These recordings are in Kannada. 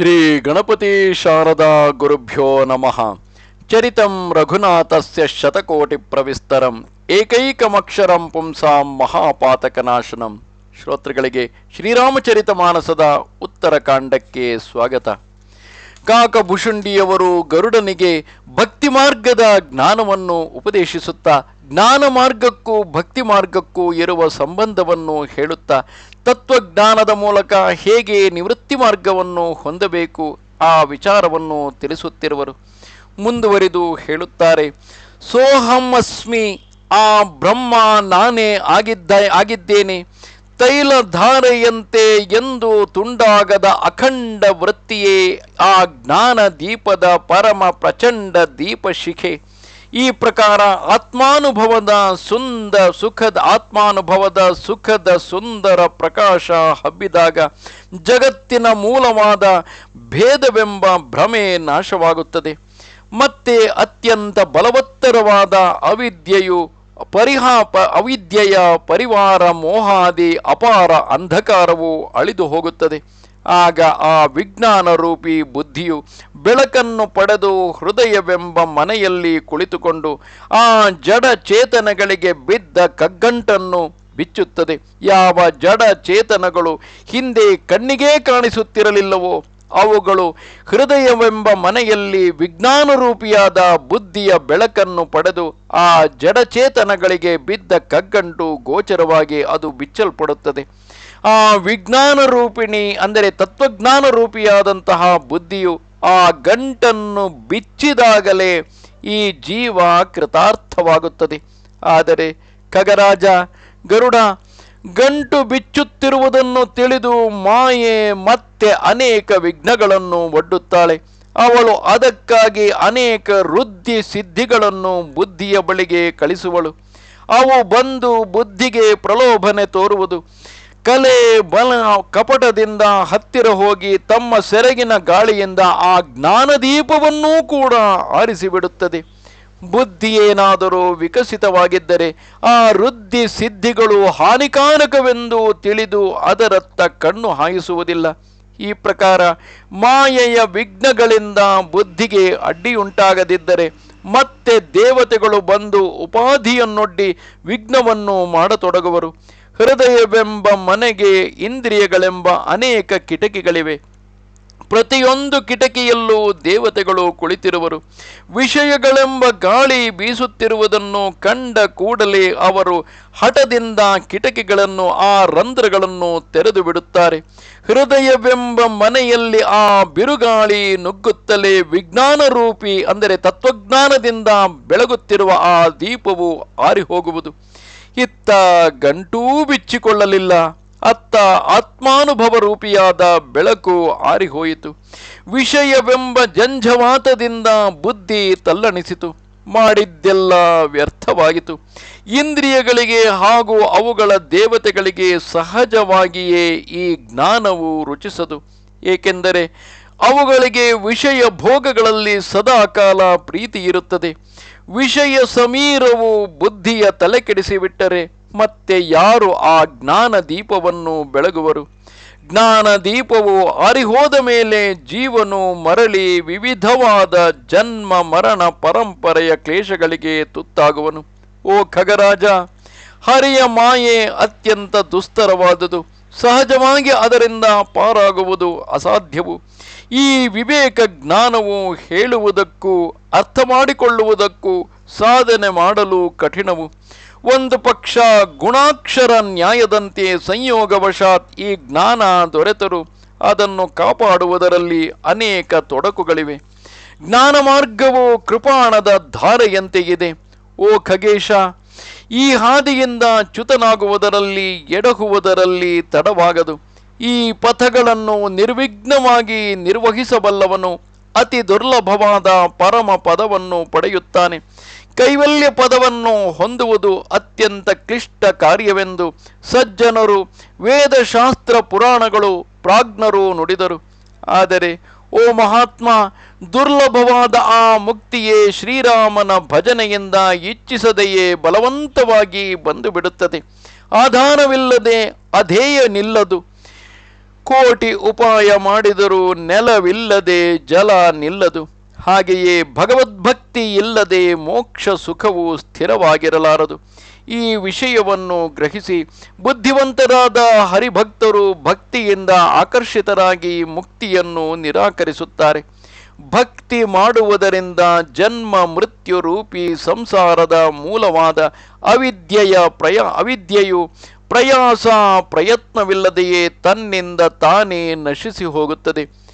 ಶ್ರೀ ಗಣಪತಿ ಶಾರದಾ ಗುರುಭ್ಯೋ ನಮಃ. ಚರಿತಂ ರಘುನಾಥಸ್ಯ ಶತಕೋಟಿ ಪ್ರವಿಸ್ತರಂ. ಏಕೈಕಮಕ್ಷರಂ ಪುಂಸಾಂ ಮಹಾಪಾತಕನಾಶನಂ. ಶ್ರೋತೃಗಳಿಗೆ ಶ್ರೀರಾಮಚರಿತ ಮಾನಸದ ಉತ್ತರ ಕಾಂಡಕ್ಕೆ ಸ್ವಾಗತ. ಕಾಕಭುಷುಂಡಿಯವರು ಗರುಡನಿಗೆ ಭಕ್ತಿ ಮಾರ್ಗದ ಜ್ಞಾನವನ್ನು ಉಪದೇಶಿಸುತ್ತಾ, ಜ್ಞಾನ ಮಾರ್ಗಕ್ಕೂ ಭಕ್ತಿ ಮಾರ್ಗಕ್ಕೂ ಇರುವ ಸಂಬಂಧವನ್ನು ಹೇಳುತ್ತಾ ತತ್ವಜ್ಞಾನದ ಮೂಲಕ ಹೇಗೆ ನಿವೃತ್ತಿ ಮಾರ್ಗವನ್ನು ಹೊಂದಬೇಕು ಆ ವಿಚಾರವನ್ನು ತಿಳಿಸುತ್ತಿರುವರು. ಮುಂದುವರಿದು ಹೇಳುತ್ತಾರೆ, ಸೋಹಂ ಅಸ್ಮಿ, ಆ ಬ್ರಹ್ಮ ನಾನೇ ಆಗಿದ್ದ, ಆಗಿದ್ದೇನೆ ತೈಲ ಧಾರೆಯಂತೆ ಎಂದು ತುಂಡಾಗದ ಅಖಂಡ ವೃತ್ತಿಯೇ ಆ ಜ್ಞಾನ ದೀಪದ ಪರಮ ಪ್ರಚಂಡ ದೀಪಶಿಖೆ. ಈ ಪ್ರಕಾರ ಆತ್ಮಾನುಭವದ ಸುಂದ ಸುಖದ ಆತ್ಮಾನುಭವದ ಸುಖದ ಸುಂದರ ಪ್ರಕಾಶ ಹಬ್ಬಿದಾಗ ಜಗತ್ತಿನ ಮೂಲವಾದ ಭೇದವೆಂಬ ಭ್ರಮೆ ನಾಶವಾಗುತ್ತದೆ. ಮತ್ತೆ ಅತ್ಯಂತ ಬಲವತ್ತರವಾದ ಅವಿದ್ಯೆಯು ಪರಿಹಾಪ, ಅವಿದ್ಯೆಯ ಪರಿವಾರ ಮೋಹಾದಿ ಅಪಾರ ಅಂಧಕಾರವು ಅಳಿದು ಹೋಗುತ್ತದೆ ಆಗ ಆ ವಿಜ್ಞಾನ ರೂಪಿ ಬುದ್ಧಿಯು ಬೆಳಕನ್ನು ಪಡೆದು ಹೃದಯವೆಂಬ ಮನೆಯಲ್ಲಿ ಕುಳಿತುಕೊಂಡು ಆ ಜಡ ಚೇತನಗಳಿಗೆ ಬಿದ್ದ ಕಗ್ಗಂಟನ್ನು ಬಿಚ್ಚುತ್ತದೆ. ಯಾವ ಜಡ ಚೇತನಗಳು ಹಿಂದೆ ಕಣ್ಣಿಗೆ ಕಾಣಿಸುತ್ತಿರಲಿಲ್ಲವೋ ಅವುಗಳು ಹೃದಯವೆಂಬ ಮನೆಯಲ್ಲಿ ವಿಜ್ಞಾನರೂಪಿಯಾದ ಬುದ್ಧಿಯ ಬೆಳಕನ್ನು ಪಡೆದು ಆ ಜಡಚೇತನಗಳಿಗೆ ಬಿದ್ದ ಕಗ್ಗಂಟು ಗೋಚರವಾಗಿ ಅದು ಬಿಚ್ಚಲ್ಪಡುತ್ತದೆ. ಆ ವಿಜ್ಞಾನ ರೂಪಿಣಿ ಅಂದರೆ ತತ್ವಜ್ಞಾನ ರೂಪಿಯಾದಂತಹ ಬುದ್ಧಿಯು ಆ ಗಂಟನ್ನು ಬಿಚ್ಚಿದಾಗಲೇ ಈ ಜೀವ ಕೃತಾರ್ಥವಾಗುತ್ತದೆ. ಆದರೆ ಖಗರಾಜ ಗರುಡ ಗಂಟು ಬಿಚ್ಚುತ್ತಿರುವುದನ್ನು ತಿಳಿದು ಮಾಯೆ ಮತ್ತೆ ಅನೇಕ ವಿಘ್ನಗಳನ್ನು ಒಡ್ಡುತ್ತಾಳೆ. ಅವಳು ಅದಕ್ಕಾಗಿ ಅನೇಕ ವೃದ್ಧಿ ಸಿದ್ಧಿಗಳನ್ನು ಬುದ್ಧಿಯ ಬಳಿಗೆ ಕಳಿಸುವಳು. ಅವು ಬಂದು ಬುದ್ಧಿಗೆ ಪ್ರಲೋಭನೆ ತೋರುವುದು. ಕಲೆ ಬಲ ಕಪಟದಿಂದ ಹತ್ತಿರ ಹೋಗಿ ತಮ್ಮ ಸೆರಗಿನ ಗಾಳಿಯಿಂದ ಆ ಜ್ಞಾನದೀಪವನ್ನೂ ಕೂಡ ಆರಿಸಿಬಿಡುತ್ತದೆ. ಬುದ್ಧಿ ಏನಾದರೂ ವಿಕಸಿತವಾಗಿದ್ದರೆ ಆ ವೃದ್ಧಿ ಸಿದ್ಧಿಗಳು ಹಾನಿಕಾರಕವೆಂದು ತಿಳಿದು ಅದರತ್ತ ಕಣ್ಣು ಹಾಯಿಸುವುದಿಲ್ಲ. ಈ ಪ್ರಕಾರ ಮಾಯೆಯ ವಿಘ್ನಗಳಿಂದ ಬುದ್ಧಿಗೆ ಅಡ್ಡಿಯುಂಟಾಗದಿದ್ದರೆ ಮತ್ತೆ ದೇವತೆಗಳು ಬಂದು ಉಪಾಧಿಯನ್ನೊಡ್ಡಿ ವಿಘ್ನವನ್ನು ಮಾಡತೊಡಗುವರು. ಹೃದಯವೆಂಬ ಮನೆಗೆ ಇಂದ್ರಿಯಗಳೆಂಬ ಅನೇಕ ಕಿಟಕಿಗಳಿವೆ. ಪ್ರತಿಯೊಂದು ಕಿಟಕಿಯಲ್ಲೂ ದೇವತೆಗಳು ಕುಳಿತಿರುವರು. ವಿಷಯಗಳೆಂಬ ಗಾಳಿ ಬೀಸುತ್ತಿರುವುದನ್ನು ಕಂಡ ಕೂಡಲೇ ಅವರು ಹಠದಿಂದ ಕಿಟಕಿಗಳನ್ನು, ಆ ರಂಧ್ರಗಳನ್ನು ತೆರೆದು ಬಿಡುತ್ತಾರೆ. ಹೃದಯವೆಂಬ ಮನೆಯಲ್ಲಿ ಆ ಬಿರುಗಾಳಿ ನುಗ್ಗುತ್ತಲೇ ವಿಜ್ಞಾನ ರೂಪಿ ಅಂದರೆ ತತ್ವಜ್ಞಾನದಿಂದ ಬೆಳಗುತ್ತಿರುವ ಆ ದೀಪವು ಆರಿ ಹೋಗುವುದು ಇತ್ತ ಗಂಟೂ ಬಿಚ್ಚಿಕೊಳ್ಳಲಿಲ್ಲ. ಅತ್ತ ಆತ್ಮಾನುಭವ ರೂಪಿಯಾದ ಬೆಳಕು ಆರಿಹೋಯಿತು. ವಿಷಯವೆಂಬ ಜಂಜವಾತದಿಂದ ಬುದ್ಧಿ ತಲ್ಲಣಿಸಿತು. ಮಾಡಿದ್ದೆಲ್ಲ ವ್ಯರ್ಥವಾಯಿತು ಇಂದ್ರಿಯಗಳಿಗೆ ಹಾಗೂ ಅವುಗಳ ದೇವತೆಗಳಿಗೆ ಸಹಜವಾಗಿಯೇ ಈ ಜ್ಞಾನವು ರುಚಿಸದು. ಏಕೆಂದರೆ ಅವುಗಳಿಗೆ ವಿಷಯ ಭೋಗಗಳಲ್ಲಿ ಸದಾಕಾಲ ಪ್ರೀತಿ ಇರುತ್ತದೆ ವಿಷಯ ಸಮೀರವು ಬುದ್ಧಿಯ ತಲೆ ಕೆಡಿಸಿಬಿಟ್ಟರೆ ಮತ್ತೆ ಯಾರು ಆ ಜ್ಞಾನ ದೀಪವನ್ನು ಬೆಳಗುವರು? ಜ್ಞಾನ ದೀಪವು ಅರಿಹೋದ ಮೇಲೆ ಜೀವನು ಮರಳಿ ವಿವಿಧವಾದ ಜನ್ಮ ಮರಣ ಪರಂಪರೆಯ ಕ್ಲೇಶಗಳಿಗೆ ತುತ್ತಾಗುವನು. ಓ ಖಗರಾಜ, ಹರಿಯ ಮಾಯೆ ಅತ್ಯಂತ ದುಸ್ತರವಾದುದು. ಸಹಜವಾಗಿ ಅದರಿಂದ ಪಾರಾಗುವುದು ಅಸಾಧ್ಯವು. ಈ ವಿವೇಕ ಜ್ಞಾನವು ಹೇಳುವುದಕ್ಕೂ ಅರ್ಥ ಮಾಡಿಕೊಳ್ಳುವುದಕ್ಕೂ ಸಾಧನೆ ಮಾಡಲು ಕಠಿಣವು. ಒಂದು ಪಕ್ಷ ಗುಣಾಕ್ಷರ ನ್ಯಾಯದಂತೆ ಸಂಯೋಗವಶಾತ್ ಈ ಜ್ಞಾನ ದೊರೆತರು. ಅದನ್ನು ಕಾಪಾಡುವುದರಲ್ಲಿ ಅನೇಕ ತೊಡಕುಗಳಿವೆ. ಜ್ಞಾನ ಮಾರ್ಗವು ಕೃಪಾಣದ ಧಾರೆಯಂತೆ ಇದೆ. ಓ ಖಗೇಶ, ಈ ಹಾದಿಯಿಂದ ಚ್ಯುತನಾಗುವುದರಲ್ಲಿ, ಎಡಹುವುದರಲ್ಲಿ ತಡವಾಗದು. ಈ ಪಥಗಳನ್ನು ನಿರ್ವಿಘ್ನವಾಗಿ ನಿರ್ವಹಿಸಬಲ್ಲವನು ಅತಿ ದುರ್ಲಭವಾದ ಪರಮ ಪದವನ್ನು ಪಡೆಯುತ್ತಾನೆ. ಕೈವಲ್ಯ ಪದವನ್ನು ಹೊಂದುವುದು ಅತ್ಯಂತ ಕ್ಲಿಷ್ಟ ಕಾರ್ಯವೆಂದು ಸಜ್ಜನರು ವೇದಶಾಸ್ತ್ರ ಪುರಾಣಗಳು ಪ್ರಾಜ್ಞರು ನುಡಿದರು. ಆದರೆ, ಓ ಮಹಾತ್ಮ, ದುರ್ಲಭವಾದ ಆ ಮುಕ್ತಿಯೇ ಶ್ರೀರಾಮನ ಭಜನೆಯಿಂದ ಇಚ್ಛಿಸದೆಯೇ ಬಲವಂತವಾಗಿ ಬಂದು ಬಿಡುತ್ತದೆ ಆಧಾರವಿಲ್ಲದೆ ಅಧೇಯ ನಿಲ್ಲದು. ಕೋಟಿ ಉಪಾಯ ಮಾಡಿದರೂ ನೆಲವಿಲ್ಲದೆ ಜಲ ನಿಲ್ಲದು. ಹಾಗೆಯೇ ಭಗವದ್ಭಕ್ತಿ ಇಲ್ಲದೆ ಮೋಕ್ಷ ಸುಖವು ಸ್ಥಿರವಾಗಿರಲಾರದು. ಈ ವಿಷಯವನ್ನು ಗ್ರಹಿಸಿ ಬುದ್ಧಿವಂತರಾದ ಹರಿಭಕ್ತರು ಭಕ್ತಿಯಿಂದ ಆಕರ್ಷಿತರಾಗಿ ಮುಕ್ತಿಯನ್ನು ನಿರಾಕರಿಸುತ್ತಾರೆ. ಭಕ್ತಿ ಮಾಡುವುದರಿಂದ ಜನ್ಮ ಮೃತ್ಯು ರೂಪಿ ಸಂಸಾರದ ಮೂಲವಾದ ಅವಿದ್ಯೆಯ ಪ್ರಯ, ಅವಿದ್ಯೆಯು ಪ್ರಯಾಸ ಪ್ರಯತ್ನವಿಲ್ಲದೆಯೇ ತನ್ನಿಂದ ತಾನೇ ನಶಿಸಿ ಹೋಗುತ್ತದೆ.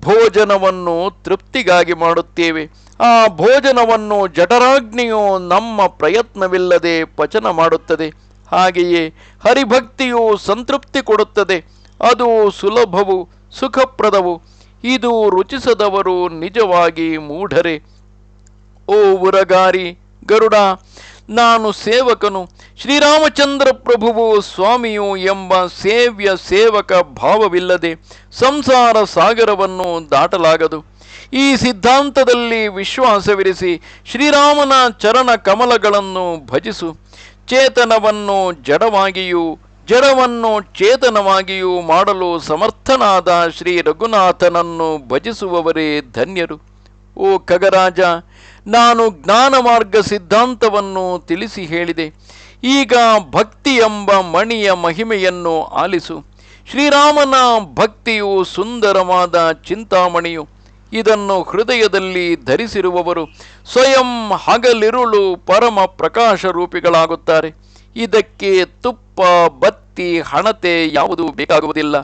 ಭೋಜನವನ್ನು ತೃಪ್ತಿಗಾಗಿ ಮಾಡುತ್ತೇವೆ. ಆ ಭೋಜನವನ್ನು ಜಠರಾಗ್ನಿಯು ನಮ್ಮ ಪ್ರಯತ್ನವಿಲ್ಲದೆ ಪಚನ ಮಾಡುತ್ತದೆ. ಹಾಗೆಯೇ ಹರಿಭಕ್ತಿಯು ಸಂತೃಪ್ತಿ ಕೊಡುತ್ತದೆ. ಅದು ಸುಲಭವು, ಸುಖಪ್ರದವು. ಇದು ರುಚಿಸದವರು ನಿಜವಾಗಿ ಮೂಢರೆ. ಓ ಉರಗಾರಿ ಗರುಡ ನಾನು ಸೇವಕನು. ಶ್ರೀರಾಮಚಂದ್ರ ಪ್ರಭುವು ಸ್ವಾಮಿಯು ಎಂಬ ಸೇವ್ಯ ಸೇವಕ ಭಾವವಿಲ್ಲದೆ ಸಂಸಾರ ಸಾಗರವನ್ನು ದಾಟಲಾಗದು. ಈ ಸಿದ್ಧಾಂತದಲ್ಲಿ ವಿಶ್ವಾಸವಿರಿಸಿ ಶ್ರೀರಾಮನ ಚರಣ ಕಮಲಗಳನ್ನು ಭಜಿಸು. ಚೇತನವನ್ನು ಜಡವಾಗಿಯೂ, ಜಡವನ್ನು ಚೇತನವಾಗಿಯೂ ಮಾಡಲು ಸಮರ್ಥನಾದ ಶ್ರೀ ರಘುನಾಥನನ್ನು ಭಜಿಸುವವರೇ ಧನ್ಯರು. ಓ ಖಗರಾಜ ನಾನು ಜ್ಞಾನ ಮಾರ್ಗ ಸಿದ್ಧಾಂತವನ್ನು ತಿಳಿಸಿ ಹೇಳಿದೆ. ಈಗ ಭಕ್ತಿ ಎಂಬ ಮಣಿಯ ಮಹಿಮೆಯನ್ನು ಆಲಿಸು. ಶ್ರೀರಾಮನ ಭಕ್ತಿಯು ಸುಂದರವಾದ ಚಿಂತಾಮಣಿಯು. ಇದನ್ನು ಹೃದಯದಲ್ಲಿ ಧರಿಸಿರುವವರು ಸ್ವಯಂ ಹಗಲಿರುಳು ಪರಮ ಪ್ರಕಾಶ ರೂಪಿಗಳಾಗುತ್ತಾರೆ. ಇದಕ್ಕೆ ತುಪ್ಪ, ಬತ್ತಿ, ಹಣತೆ ಯಾವುದೂ ಬೇಕಾಗುವುದಿಲ್ಲ.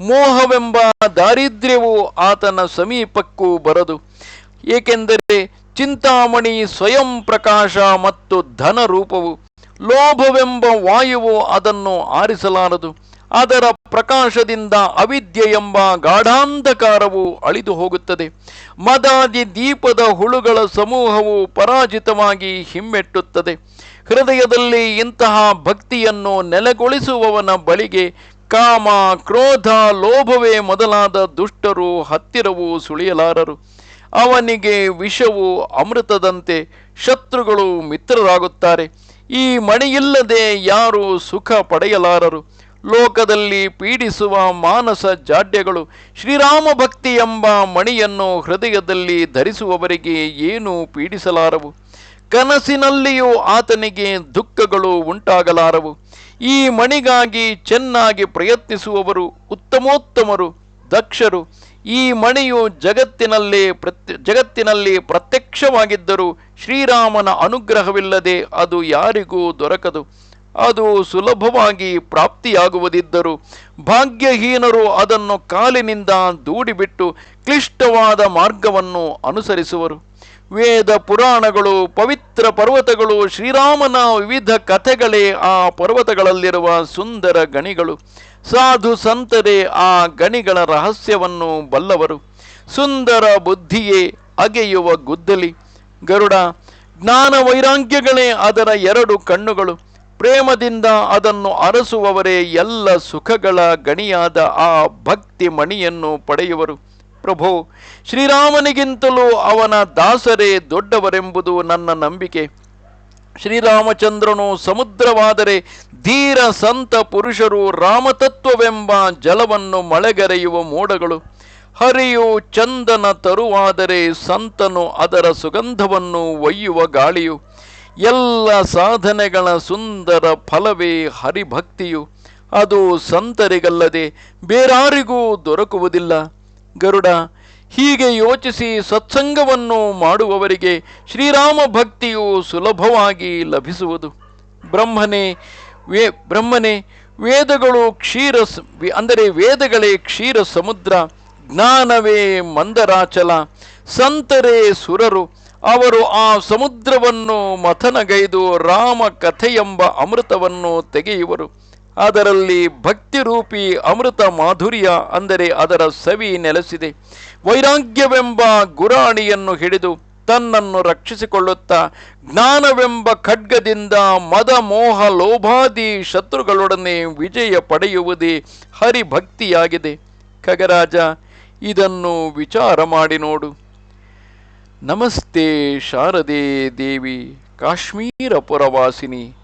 ಮೋಹವೆಂಬ ದಾರಿದ್ರ್ಯವು ಆತನ ಸಮೀಪಕ್ಕೂ ಬರದು. ಏಕೆಂದರೆ ಚಿಂತಾಮಣಿ ಸ್ವಯಂ ಪ್ರಕಾಶ ಮತ್ತು ಧನ ರೂಪವು, ಲೋಭವೆಂಬ ವಾಯುವು ಅದನ್ನು ಆರಿಸಲಾರದು. ಅದರ ಪ್ರಕಾಶದಿಂದ ಅವಿದ್ಯೆ ಎಂಬ ಗಾಢಾಂಧಕಾರವು ಅಳಿದು ಹೋಗುತ್ತದೆ. ಮದಾದಿ ದೀಪದ ಹುಳುಗಳ ಸಮೂಹವು ಪರಾಜಿತವಾಗಿ ಹಿಮ್ಮೆಟ್ಟುತ್ತದೆ. ಹೃದಯದಲ್ಲಿ ಇಂತಹ ಭಕ್ತಿಯನ್ನು ನೆಲೆಗೊಳಿಸುವವನ ಬಳಿಗೆ ಕಾಮ, ಕ್ರೋಧ, ಲೋಭವೇ ಮೊದಲಾದ ದುಷ್ಟರು ಹತ್ತಿರವೂ ಸುಳಿಯಲಾರರು. ಅವನಿಗೆ ವಿಷವು ಅಮೃತದಂತೆ ಶತ್ರುಗಳು ಮಿತ್ರರಾಗುತ್ತಾರೆ. ಈ ಮಣಿಯಿಲ್ಲದೆ ಯಾರು ಸುಖ ಪಡೆಯಲಾರರು. ಲೋಕದಲ್ಲಿ ಪೀಡಿಸುವ ಮಾನಸ ಜಾಡ್ಯಗಳು ಶ್ರೀರಾಮ ಭಕ್ತಿ ಎಂಬ ಮಣಿಯನ್ನು ಹೃದಯದಲ್ಲಿ ಧರಿಸುವವರಿಗೆ ಏನೂ ಪೀಡಿಸಲಾರವು. ಕನಸಿನಲ್ಲಿಯೂ ಆತನಿಗೆ ದುಃಖಗಳು ಉಂಟಾಗಲಾರವು. ಈ ಮಣಿಗಾಗಿ ಚೆನ್ನಾಗಿ ಪ್ರಯತ್ನಿಸುವವರು, ಉತ್ತಮೋತ್ತಮರು, ದಕ್ಷರು. ಈ ಮಣಿಯು ಜಗತ್ತಿನಲ್ಲಿ ಪ್ರತ್ಯ, ಜಗತ್ತಿನಲ್ಲಿ ಪ್ರತ್ಯಕ್ಷವಾಗಿದ್ದರೂ ಶ್ರೀರಾಮನ ಅನುಗ್ರಹವಿಲ್ಲದೆ ಅದು ಯಾರಿಗೂ ದೊರಕದು. ಅದು ಸುಲಭವಾಗಿ ಪ್ರಾಪ್ತಿಯಾಗುವುದಿದ್ದರೂ ಭಾಗ್ಯಹೀನರು ಅದನ್ನು ಕಾಲಿನಿಂದ ದೂಡಿಬಿಟ್ಟು ಕ್ಲಿಷ್ಟವಾದ ಮಾರ್ಗವನ್ನು ಅನುಸರಿಸುವರು. ವೇದ ಪುರಾಣಗಳು, ಪವಿತ್ರ ಪರ್ವತಗಳು, ಶ್ರೀರಾಮನ ವಿವಿಧ ಕಥೆಗಳೇ ಆ ಪರ್ವತಗಳಲ್ಲಿರುವ ಸುಂದರ ಗಣಿಗಳು. ಸಾಧು ಸಂತರೇ ಆ ಗಣಿಗಳ ರಹಸ್ಯವನ್ನು ಬಲ್ಲವರು. ಸುಂದರ ಬುದ್ಧಿಯೇ ಅಗೆಯುವ ಗುದ್ದಲಿ. ಗರುಡ, ಜ್ಞಾನ ವೈರಾಗ್ಯಗಳೇ ಅದರ ಎರಡು ಕಣ್ಣುಗಳು. ಪ್ರೇಮದಿಂದ ಅದನ್ನು ಅರಸುವವರೇ ಎಲ್ಲ ಸುಖಗಳ ಗಣಿಯಾದ ಆ ಭಕ್ತಿ ಮಣಿಯನ್ನು ಪಡೆಯುವರು. ಪ್ರಭು, ಶ್ರೀರಾಮನಿಗಿಂತಲೂ ಅವನ ದಾಸರೇ ದೊಡ್ಡವರೆಂಬುದು ನನ್ನ ನಂಬಿಕೆ. ಶ್ರೀರಾಮಚಂದ್ರನು ಸಮುದ್ರವಾದರೆ ಧೀರ ಸಂತ ಪುರುಷರು ರಾಮತತ್ವವೆಂಬ ಜಲವನ್ನು ಮಳೆಗರೆಯುವ ಮೋಡಗಳು. ಹರಿಯು ಚಂದನ ತರುವಾದರೆ ಸಂತನು ಅದರ ಸುಗಂಧವನ್ನು ಒಯ್ಯುವ ಗಾಳಿಯು. ಎಲ್ಲ ಸಾಧನೆಗಳ ಸುಂದರ ಫಲವೇ ಹರಿಭಕ್ತಿಯು. ಅದು ಸಂತರಿಗಲ್ಲದೆ ಬೇರಾರಿಗೂ ದೊರಕುವುದಿಲ್ಲ. ಗರುಡ ಹೀಗೆ ಯೋಚಿಸಿ ಸತ್ಸಂಗವನ್ನು ಮಾಡುವವರಿಗೆ ಶ್ರೀರಾಮ ಭಕ್ತಿಯು ಸುಲಭವಾಗಿ ಲಭಿಸುವುದು. ಬ್ರಹ್ಮನೇ, ವೇ, ಬ್ರಹ್ಮನೇ, ವೇದಗಳು ಕ್ಷೀರ ಅಂದರೆ ವೇದಗಳೇ ಕ್ಷೀರ ಸಮುದ್ರ, ಜ್ಞಾನವೇ ಮಂದರಾಚಲ, ಸಂತರೇ ಸುರರು, ಅವರು ಆ ಸಮುದ್ರವನ್ನು ಮಥನಗೈದು ರಾಮ ಕಥೆಯೆಂಬ ಅಮೃತವನ್ನು ತೆಗೆಯುವರು. ಅದರಲ್ಲಿ ಭಕ್ತಿರೂಪಿ ಅಮೃತ ಮಾಧುರ್ಯ ಅಂದರೆ ಅದರ ಸವಿ ನೆಲೆಸಿದೆ. ವೈರಾಗ್ಯವೆಂಬ ಗುರಾಣಿಯನ್ನು ಹಿಡಿದು ತನ್ನನ್ನು ರಕ್ಷಿಸಿಕೊಳ್ಳುತ್ತಾ ಜ್ಞಾನವೆಂಬ ಖಡ್ಗದಿಂದ ಮದ, ಮೋಹ, ಲೋಭಾದಿ ಶತ್ರುಗಳೊಡನೆ ವಿಜಯ ಪಡೆಯುವುದೇ ಹರಿಭಕ್ತಿಯಾಗಿದೆ. ಖಗರಾಜ, ಇದನ್ನು ವಿಚಾರ ಮಾಡಿ ನೋಡು. ನಮಸ್ತೆ ಶಾರದೆ ದೇವಿ ಕಾಶ್ಮೀರಪುರವಾಸಿನಿ ತ್ವಾಮಹಂ